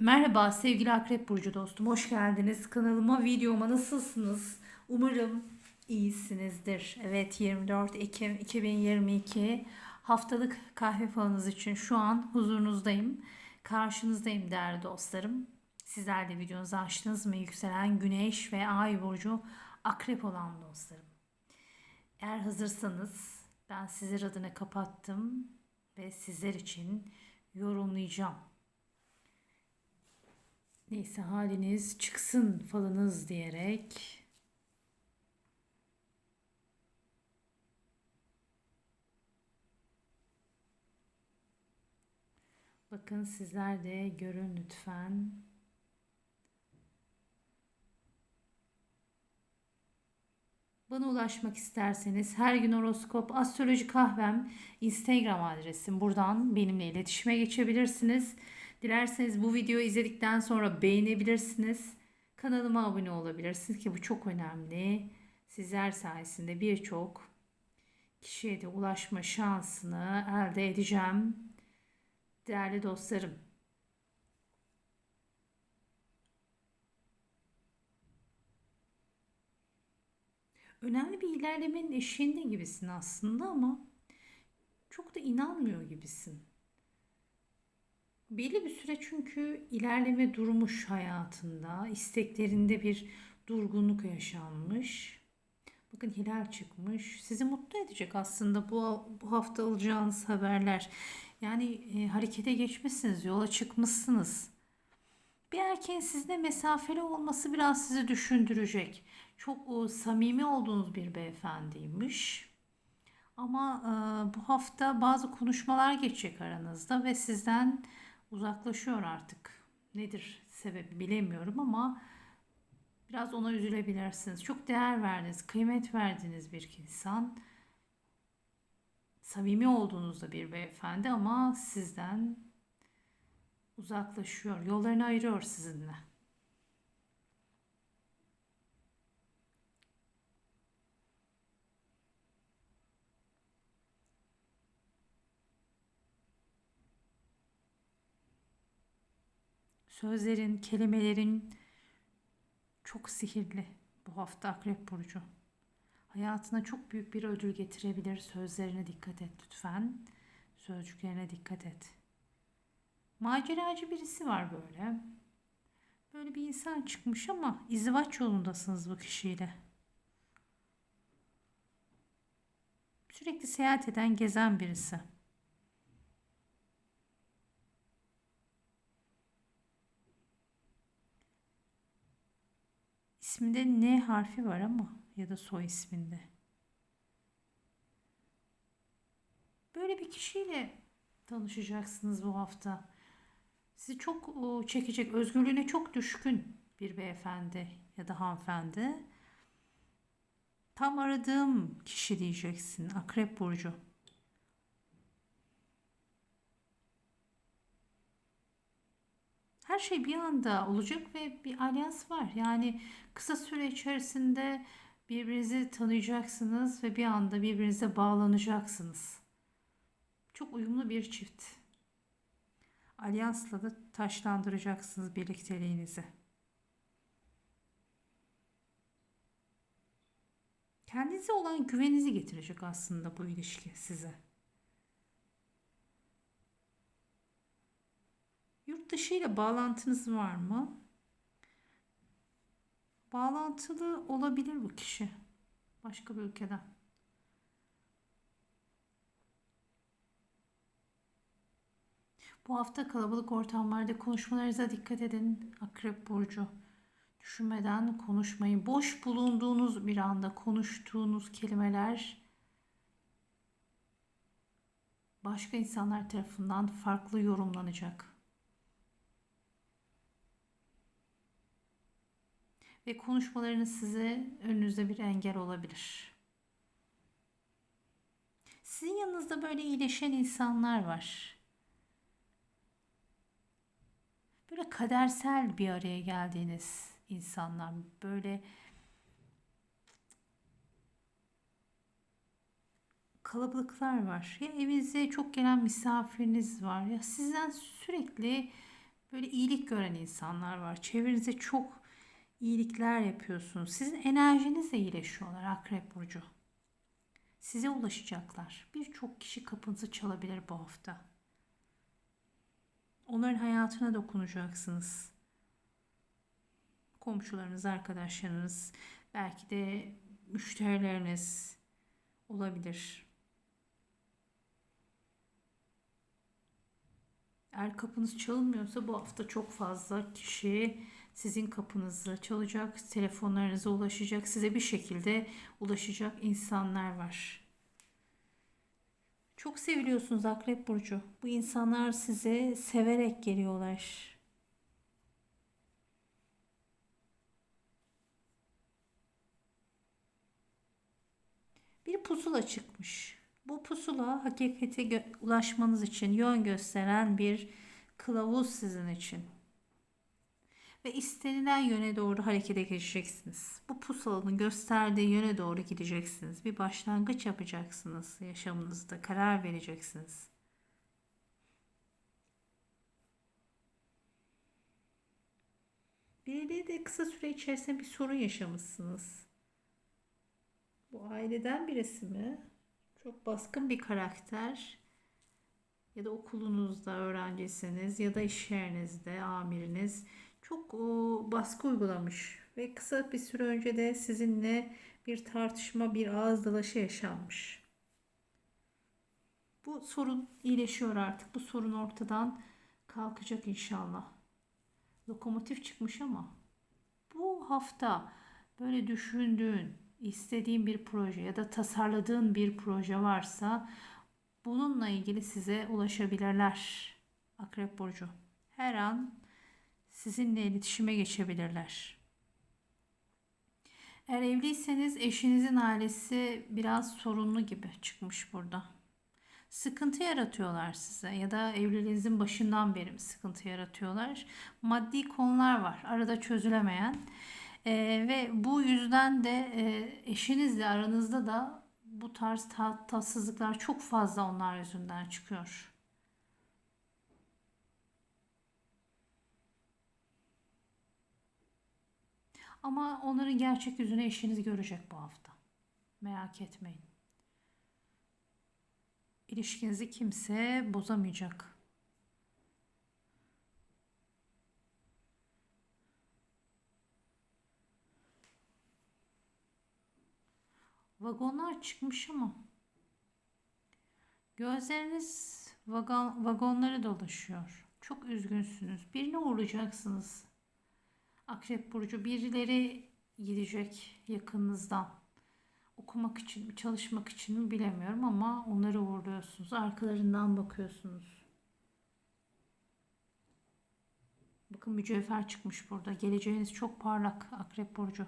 Merhaba sevgili Akrep Burcu dostum. Hoş geldiniz. Kanalıma, videoma nasılsınız? Umarım iyisinizdir. Evet 24 Ekim 2022 haftalık kahve falınız için şu an huzurunuzdayım. Karşınızdayım değerli dostlarım. Sizler de videonuzu açtınız mı? Yükselen Güneş ve Ay Burcu Akrep olan dostlarım. Eğer hazırsanız ben sizler adına kapattım ve sizler için yorumlayacağım. Neyse haliniz çıksın falınız diyerek Bakın sizler de görün lütfen. Bana ulaşmak isterseniz her gün horoskop, astroloji kahvem, Instagram adresim. Buradan benimle iletişime geçebilirsiniz. Dilerseniz bu videoyu izledikten sonra beğenebilirsiniz. Kanalıma abone olabilirsiniz ki bu çok önemli. Sizler sayesinde birçok kişiye de ulaşma şansını elde edeceğim. Değerli dostlarım. Önemli bir ilerlemenin eşiğinde gibisin aslında ama çok da inanmıyor gibisin. Belli bir süre çünkü ilerleme durmuş hayatında, isteklerinde bir durgunluk yaşanmış. Bakın hilal çıkmış. Sizi mutlu edecek aslında bu, bu hafta alacağınız haberler. Yani e, harekete geçmişsiniz, yola çıkmışsınız. Bir erkeğin sizinle mesafeli olması biraz sizi düşündürecek. Çok o, samimi olduğunuz bir beyefendiymiş. Ama e, bu hafta bazı konuşmalar geçecek aranızda ve sizden uzaklaşıyor artık. Nedir sebebi bilemiyorum ama biraz ona üzülebilirsiniz. Çok değer verdiniz, kıymet verdiğiniz bir insan. Samimi olduğunuzda bir beyefendi ama sizden uzaklaşıyor. Yollarını ayırıyor sizinle. Sözlerin, kelimelerin çok sihirli bu hafta Akrep Burcu. Hayatına çok büyük bir ödül getirebilir. Sözlerine dikkat et lütfen. Sözcüklerine dikkat et. Maceracı birisi var böyle. Böyle bir insan çıkmış ama izdivaç yolundasınız bu kişiyle. Sürekli seyahat eden, gezen birisi. İsminde N harfi var ama ya da soy isminde. Böyle bir kişiyle tanışacaksınız bu hafta. Sizi çok çekecek, özgürlüğüne çok düşkün bir beyefendi ya da hanımefendi. Tam aradığım kişi diyeceksin. Akrep Burcu. Her şey bir anda olacak ve bir alyans var. Yani kısa süre içerisinde birbirinizi tanıyacaksınız ve bir anda birbirinize bağlanacaksınız. Çok uyumlu bir çift. Alyansla da taşlandıracaksınız birlikteliğinizi. Kendinize olan güveninizi getirecek aslında bu ilişki size. Yurt dışı ile bağlantınız var mı? Bağlantılı olabilir bu kişi. Başka bir ülkeden. Bu hafta kalabalık ortamlarda konuşmalarınıza dikkat edin. Akrep Burcu. Düşünmeden konuşmayın. Boş bulunduğunuz bir anda konuştuğunuz kelimeler başka insanlar tarafından farklı yorumlanacak. Ve konuşmalarınız size önünüzde bir engel olabilir. Sizin yanınızda böyle iyileşen insanlar var. Böyle kadersel bir araya geldiğiniz insanlar, böyle kalabalıklar var. Ya evinize çok gelen misafiriniz var ya sizden sürekli Böyle iyilik gören insanlar var. Çevrenize çok iyilikler yapıyorsunuz. Sizin enerjiniz de iyileşiyorlar Akrep Burcu. Size ulaşacaklar. Birçok kişi kapınızı çalabilir bu hafta. Onların hayatına dokunacaksınız. Komşularınız, arkadaşlarınız, belki de müşterileriniz olabilir. Eğer kapınız çalınmıyorsa bu hafta çok fazla kişi sizin kapınızı çalacak, telefonlarınıza ulaşacak, size bir şekilde ulaşacak insanlar var. Çok seviliyorsunuz Akrep Burcu. Bu insanlar size severek geliyorlar. Bir pusula çıkmış. Bu pusula hakikate ulaşmanız için yön gösteren bir kılavuz sizin için. Ve istenilen yöne doğru harekete geçeceksiniz. Bu pusulanın gösterdiği yöne doğru gideceksiniz. Bir başlangıç yapacaksınız yaşamınızda. Karar vereceksiniz. Biriyle de kısa süre içerisinde bir sorun yaşamışsınız. Bu aileden birisi mi? Çok baskın bir karakter. Ya da okulunuzda öğrencisiniz ya da iş yerinizde amiriniz çok baskı uygulamış ve kısa bir süre önce de sizinle bir tartışma, bir ağız dalaşı yaşanmış. Bu sorun iyileşiyor artık. Bu sorun ortadan kalkacak inşallah. Lokomotif çıkmış ama bu hafta böyle düşündüğün, istediğin bir proje ya da tasarladığın bir proje varsa bununla ilgili size ulaşabilirler. Akrep Burcu. Her an sizinle iletişime geçebilirler. Eğer evliyseniz eşinizin ailesi biraz sorunlu gibi çıkmış burada. Sıkıntı yaratıyorlar size ya da evliliğinizin başından beri mi sıkıntı yaratıyorlar? Maddi konular var arada çözülemeyen ee, ve bu yüzden de e, eşinizle aranızda da bu tarz ta- tatsızlıklar çok fazla onlar yüzünden çıkıyor. Ama onların gerçek yüzünü eşiniz görecek bu hafta. Merak etmeyin. İlişkinizi kimse bozamayacak. Vagonlar çıkmış ama gözleriniz vagon, vagonlara dolaşıyor. Çok üzgünsünüz. Birine uğrayacaksınız. Akrep Burcu birileri gidecek yakınınızdan. Okumak için mi, çalışmak için mi bilemiyorum ama onları uğurluyorsunuz. Arkalarından bakıyorsunuz. Bakın mücevher çıkmış burada. Geleceğiniz çok parlak Akrep Burcu.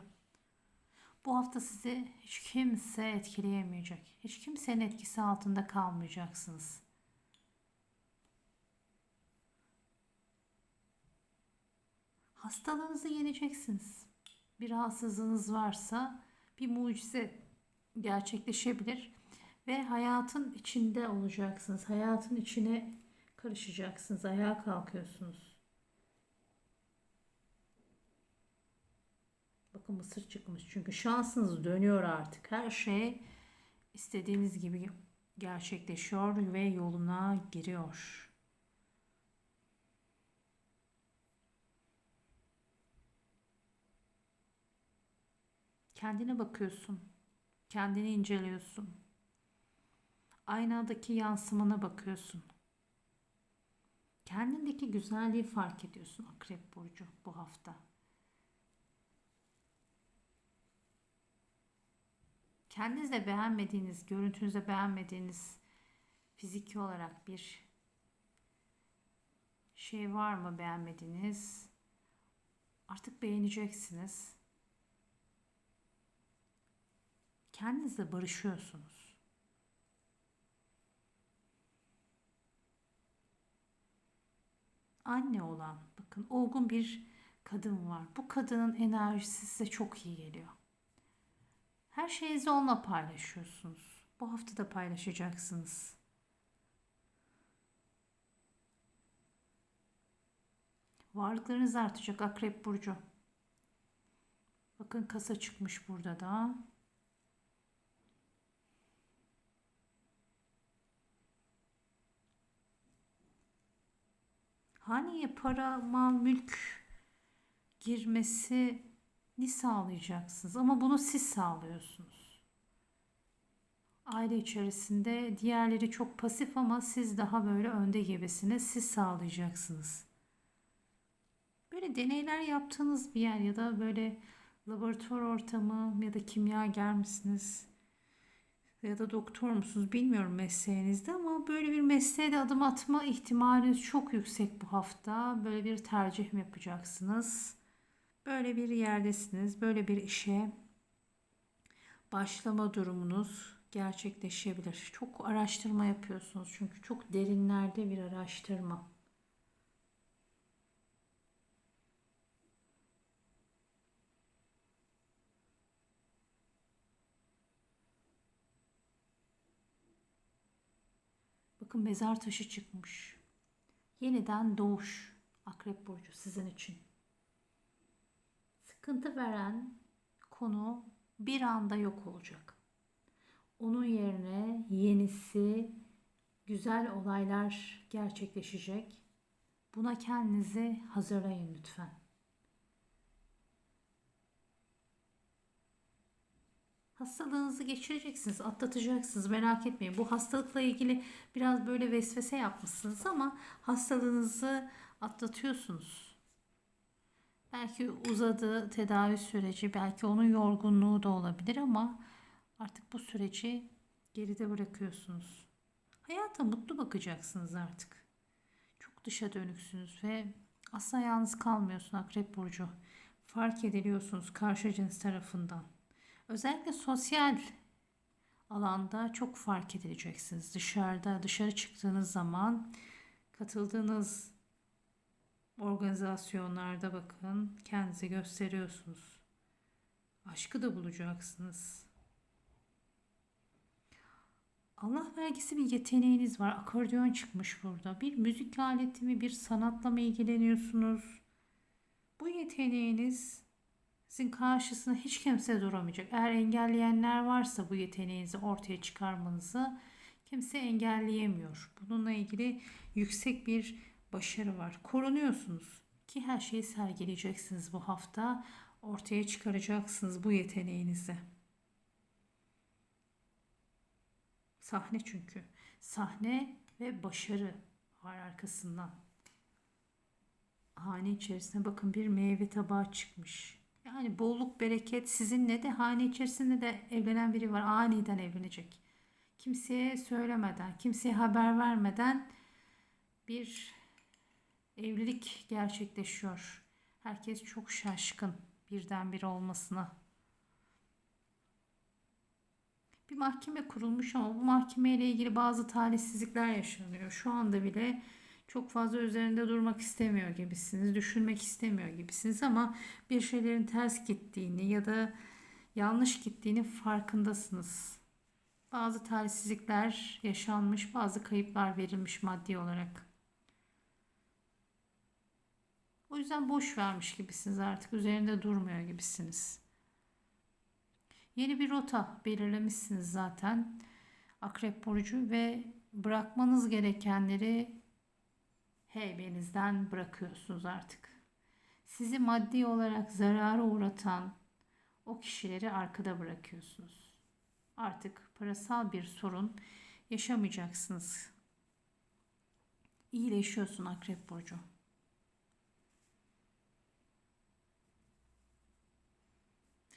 Bu hafta sizi hiç kimse etkileyemeyecek. Hiç kimsenin etkisi altında kalmayacaksınız. Hastalığınızı yeneceksiniz. Bir rahatsızlığınız varsa bir mucize gerçekleşebilir ve hayatın içinde olacaksınız. Hayatın içine karışacaksınız. Ayağa kalkıyorsunuz. Bakın mısır çıkmış. Çünkü şansınız dönüyor artık. Her şey istediğiniz gibi gerçekleşiyor ve yoluna giriyor. Kendine bakıyorsun. Kendini inceliyorsun. Aynadaki yansımana bakıyorsun. Kendindeki güzelliği fark ediyorsun Akrep Burcu bu hafta. Kendinizde beğenmediğiniz, görüntünüzde beğenmediğiniz fiziki olarak bir şey var mı beğenmediğiniz? Artık beğeneceksiniz. Kendinizle barışıyorsunuz. Anne olan, bakın olgun bir kadın var. Bu kadının enerjisi size çok iyi geliyor. Her şeyinizi onunla paylaşıyorsunuz. Bu hafta da paylaşacaksınız. Varlıklarınız artacak Akrep Burcu. Bakın kasa çıkmış burada da. Haneye para, mal, mülk girmesini sağlayacaksınız. Ama bunu siz sağlıyorsunuz. Aile içerisinde diğerleri çok pasif ama siz daha böyle önde gibisiniz. Siz sağlayacaksınız. Böyle deneyler yaptığınız bir yer ya da böyle laboratuvar ortamı ya da kimyager misiniz? Ya da doktor musunuz bilmiyorum mesleğinizde ama böyle bir mesleğe de adım atma ihtimaliniz çok yüksek bu hafta. Böyle bir tercih mi yapacaksınız? Böyle bir yerdesiniz. Böyle bir işe başlama durumunuz gerçekleşebilir. Çok araştırma yapıyorsunuz çünkü çok derinlerde bir araştırma. Bakın mezar taşı çıkmış. Yeniden doğuş. Akrep burcu sizin için. Sıkıntı veren konu bir anda yok olacak. Onun yerine yenisi, güzel olaylar gerçekleşecek. Buna kendinizi hazırlayın lütfen. Hastalığınızı geçireceksiniz, atlatacaksınız. Merak etmeyin. Bu hastalıkla ilgili biraz böyle vesvese yapmışsınız ama hastalığınızı atlatıyorsunuz. Belki uzadı tedavi süreci, belki onun yorgunluğu da olabilir ama artık bu süreci geride bırakıyorsunuz. Hayata mutlu bakacaksınız artık. Çok dışa dönüksünüz ve asla yalnız kalmıyorsun Akrep Burcu. Fark ediliyorsunuz karşı cins tarafından. Özellikle sosyal alanda çok fark edileceksiniz. Dışarıda, dışarı çıktığınız zaman katıldığınız organizasyonlarda bakın kendinizi gösteriyorsunuz. Aşkı da bulacaksınız. Allah vergisi bir yeteneğiniz var. Akordeon çıkmış burada. Bir müzik aleti mi, bir sanatla mı ilgileniyorsunuz? Bu yeteneğiniz sizin karşısında hiç kimse duramayacak. Eğer engelleyenler varsa bu yeteneğinizi ortaya çıkarmanızı kimse engelleyemiyor. Bununla ilgili yüksek bir başarı var. Korunuyorsunuz ki her şeyi sergileyeceksiniz bu hafta. Ortaya çıkaracaksınız bu yeteneğinizi. Sahne çünkü. Sahne ve başarı var arkasından. Hane içerisine bakın bir meyve tabağı çıkmış. Yani bolluk bereket sizinle de hane içerisinde de evlenen biri var. Aniden evlenecek. Kimseye söylemeden, kimseye haber vermeden bir evlilik gerçekleşiyor. Herkes çok şaşkın birdenbire olmasına. Bir mahkeme kurulmuş ama bu mahkeme ile ilgili bazı talihsizlikler yaşanıyor. Şu anda bile çok fazla üzerinde durmak istemiyor gibisiniz, düşünmek istemiyor gibisiniz ama bir şeylerin ters gittiğini ya da yanlış gittiğini farkındasınız. Bazı talihsizlikler yaşanmış, bazı kayıplar verilmiş maddi olarak. O yüzden boş vermiş gibisiniz artık. Üzerinde durmuyor gibisiniz. Yeni bir rota belirlemişsiniz zaten. Akrep burcu ve bırakmanız gerekenleri heybenizden bırakıyorsunuz artık. Sizi maddi olarak zarara uğratan o kişileri arkada bırakıyorsunuz. Artık parasal bir sorun yaşamayacaksınız. İyileşiyorsun Akrep Burcu.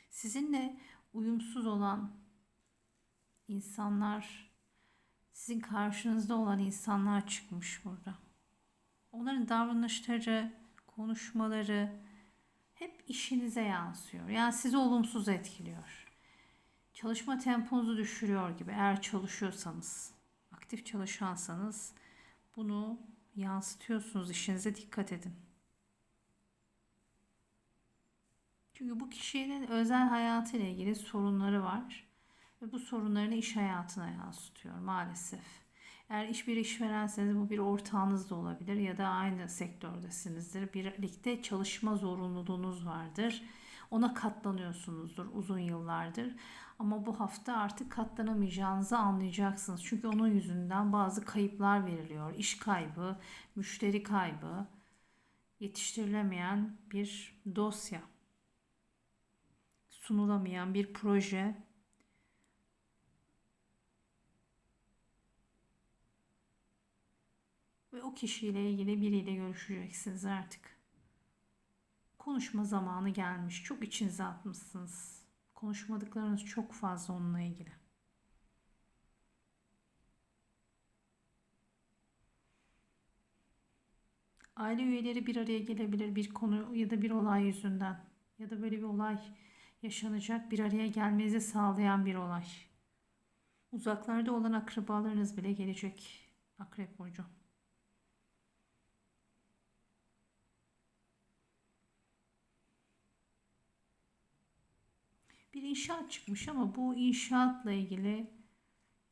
Sizinle uyumsuz olan insanlar, sizin karşınızda olan insanlar çıkmış burada. Onların davranışları, konuşmaları hep işinize yansıyor. Yani sizi olumsuz etkiliyor. Çalışma temponuzu düşürüyor gibi eğer çalışıyorsanız, aktif çalışansanız bunu yansıtıyorsunuz işinize dikkat edin. Çünkü bu kişinin özel hayatıyla ilgili sorunları var ve bu sorunlarını iş hayatına yansıtıyor maalesef. Eğer iş bir işverenseniz bu bir ortağınız da olabilir ya da aynı sektördesinizdir. Birlikte çalışma zorunluluğunuz vardır. Ona katlanıyorsunuzdur uzun yıllardır. Ama bu hafta artık katlanamayacağınızı anlayacaksınız. Çünkü onun yüzünden bazı kayıplar veriliyor. İş kaybı, müşteri kaybı, yetiştirilemeyen bir dosya, sunulamayan bir proje o kişiyle ilgili biriyle görüşeceksiniz artık. Konuşma zamanı gelmiş. Çok içinize atmışsınız. Konuşmadıklarınız çok fazla onunla ilgili. Aile üyeleri bir araya gelebilir bir konu ya da bir olay yüzünden ya da böyle bir olay yaşanacak bir araya gelmenizi sağlayan bir olay. Uzaklarda olan akrabalarınız bile gelecek. Akrep burcu. Bir inşaat çıkmış ama bu inşaatla ilgili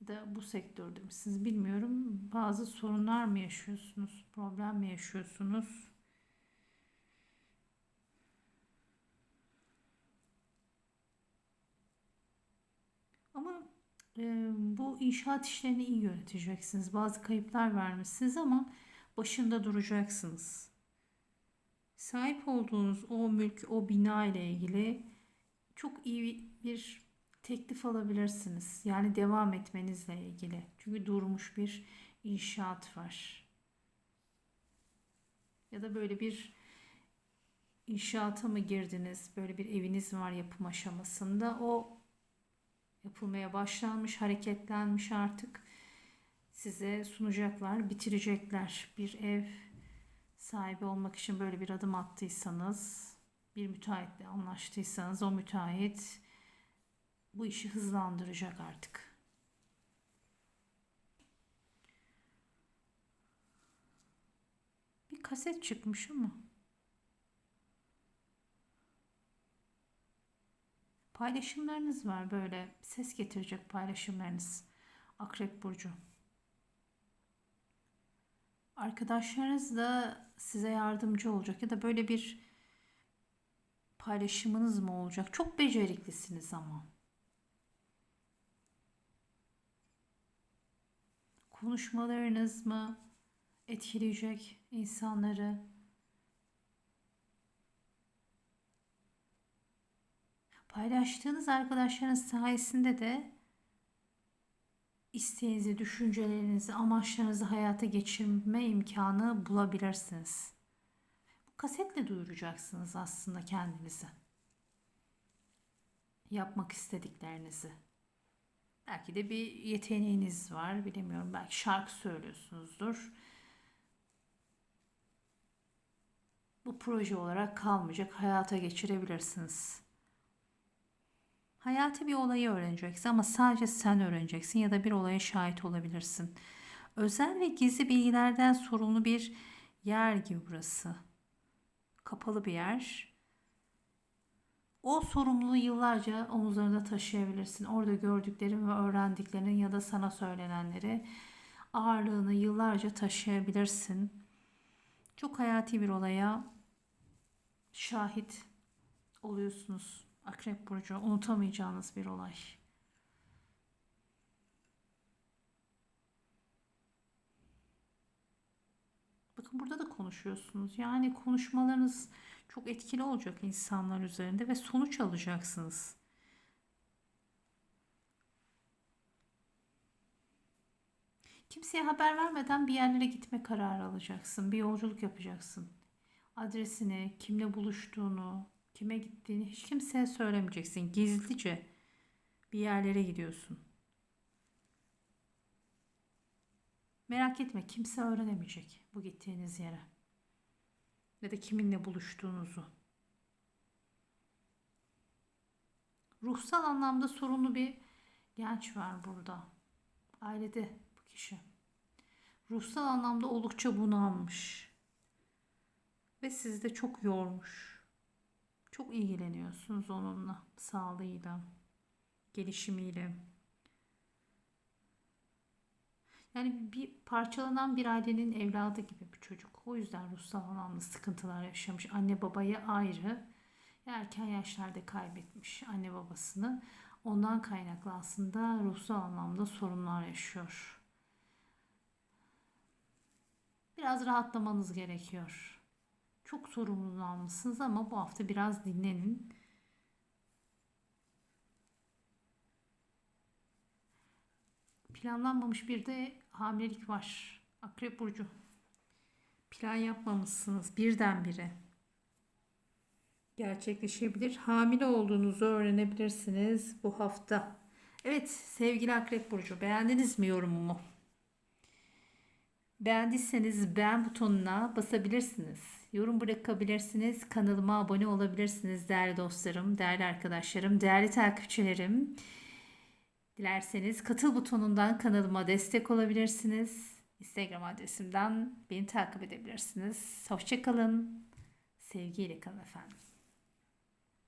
da bu sektörde misiniz bilmiyorum. Bazı sorunlar mı yaşıyorsunuz? Problem mi yaşıyorsunuz? Ama e, bu inşaat işlerini iyi yöneteceksiniz. Bazı kayıplar vermişsiniz ama başında duracaksınız. Sahip olduğunuz o mülk, o bina ile ilgili çok iyi bir teklif alabilirsiniz. Yani devam etmenizle ilgili. Çünkü durmuş bir inşaat var. Ya da böyle bir inşaata mı girdiniz? Böyle bir eviniz var yapım aşamasında. O yapılmaya başlanmış, hareketlenmiş artık. Size sunacaklar, bitirecekler. Bir ev sahibi olmak için böyle bir adım attıysanız, bir müteahhitle anlaştıysanız o müteahhit bu işi hızlandıracak artık. Bir kaset çıkmış ama. Paylaşımlarınız var böyle ses getirecek paylaşımlarınız. Akrep Burcu. Arkadaşlarınız da size yardımcı olacak ya da böyle bir paylaşımınız mı olacak? Çok beceriklisiniz ama. Konuşmalarınız mı etkileyecek insanları? Paylaştığınız arkadaşlarınız sayesinde de isteğinizi, düşüncelerinizi, amaçlarınızı hayata geçirme imkanı bulabilirsiniz. Kasetle duyuracaksınız aslında kendinizi. Yapmak istediklerinizi. Belki de bir yeteneğiniz var, bilemiyorum. Belki şarkı söylüyorsunuzdur. Bu proje olarak kalmayacak, hayata geçirebilirsiniz. Hayati bir olayı öğreneceksin ama sadece sen öğreneceksin ya da bir olaya şahit olabilirsin. Özel ve gizli bilgilerden sorumlu bir yer gibi burası. Kapalı bir yer. O sorumluluğu yıllarca omuzlarında taşıyabilirsin. Orada gördüklerin ve öğrendiklerinin ya da sana söylenenleri ağırlığını yıllarca taşıyabilirsin. Çok hayati bir olaya şahit oluyorsunuz. Akrep Burcu unutamayacağınız bir olay. Bakın burada da konuşuyorsunuz. Yani konuşmalarınız çok etkili olacak insanlar üzerinde ve sonuç alacaksınız. Kimseye haber vermeden bir yerlere gitme kararı alacaksın. Bir yolculuk yapacaksın. Adresini, kimle buluştuğunu, kime gittiğini hiç kimseye söylemeyeceksin. Gizlice bir yerlere gidiyorsun. Merak etme kimse öğrenemeyecek bu gittiğiniz yere. Ya da kiminle buluştuğunuzu. Ruhsal anlamda sorunlu bir genç var burada. Ailede bu kişi. Ruhsal anlamda oldukça bunalmış. Ve sizi de çok yormuş. Çok ilgileniyorsunuz onunla, sağlığıyla, gelişimiyle. Yani bir parçalanan bir ailenin evladı gibi bir çocuk. O yüzden ruhsal anlamda sıkıntılar yaşamış. Anne babayı ayrı erken yaşlarda kaybetmiş anne babasını. Ondan kaynaklı aslında ruhsal anlamda sorunlar yaşıyor. Biraz rahatlamanız gerekiyor. Çok sorumluluğunu almışsınız ama bu hafta biraz dinlenin. Planlanmamış bir de hamilelik var. Akrep Burcu. Plan yapmamışsınız birdenbire. Gerçekleşebilir. Hamile olduğunuzu öğrenebilirsiniz bu hafta. Evet sevgili Akrep Burcu beğendiniz mi yorumumu? Beğendiyseniz beğen butonuna basabilirsiniz. Yorum bırakabilirsiniz. Kanalıma abone olabilirsiniz değerli dostlarım, değerli arkadaşlarım, değerli takipçilerim. Dilerseniz katıl butonundan kanalıma destek olabilirsiniz. Instagram adresimden beni takip edebilirsiniz. Hoşçakalın. Sevgiyle kalın efendim.